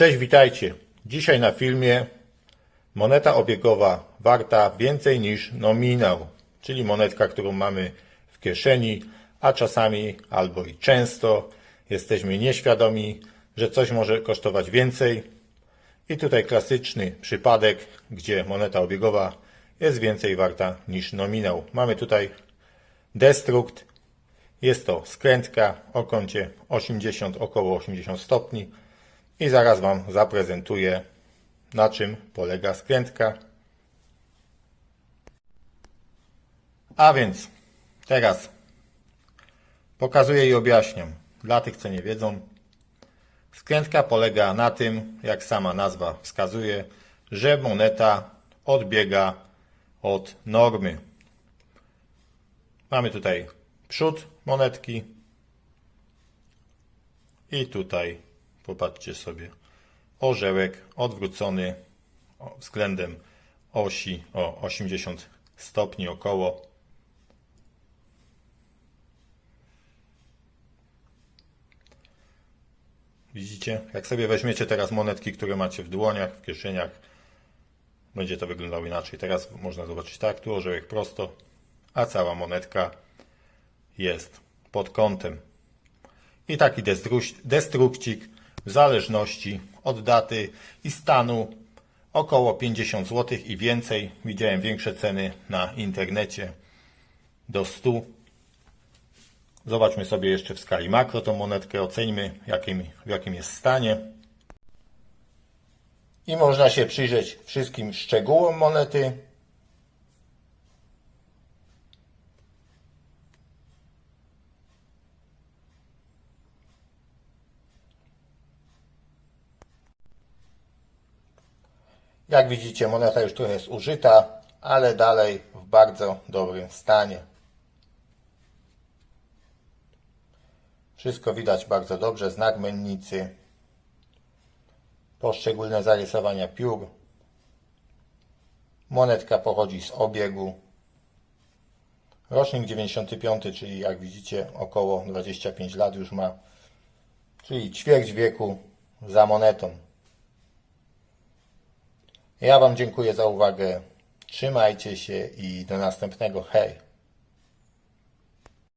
Cześć, witajcie. Dzisiaj na filmie moneta obiegowa warta więcej niż nominał, czyli monetka, którą mamy w kieszeni, a czasami albo i często jesteśmy nieświadomi, że coś może kosztować więcej. I tutaj klasyczny przypadek, gdzie moneta obiegowa jest więcej warta niż nominał. Mamy tutaj destrukt, jest to skrętka o kącie 80, około 80 stopni i zaraz Wam zaprezentuję na czym polega skrętka. A więc teraz pokazuję i objaśniam dla tych, co nie wiedzą. Skrętka polega na tym, jak sama nazwa wskazuje, że moneta odbiega od normy. Mamy tutaj przód monetki i tutaj, popatrzcie sobie, orzełek odwrócony względem osi o 80 stopni około. Widzicie? Jak sobie weźmiecie teraz monetki, które macie w dłoniach, w kieszeniach, będzie to wyglądało inaczej. Teraz można zobaczyć tak, tu orzełek prosto, a cała monetka jest pod kątem. I taki destrukcik w zależności od daty i stanu około 50 zł i więcej. Widziałem większe ceny na internecie do 100. Zobaczmy sobie jeszcze w skali makro tą monetkę, oceńmy jakim, w jakim jest stanie. I można się przyjrzeć wszystkim szczegółom monety. Jak widzicie, moneta już trochę jest użyta, ale dalej w bardzo dobrym stanie. Wszystko widać bardzo dobrze, znak mennicy, poszczególne zarysowania piór. Monetka pochodzi z obiegu. Rocznik 95, czyli jak widzicie około 25 lat już ma, czyli ćwierć wieku za monetą. Ja Wam dziękuję za uwagę. Trzymajcie się i do następnego. Hej!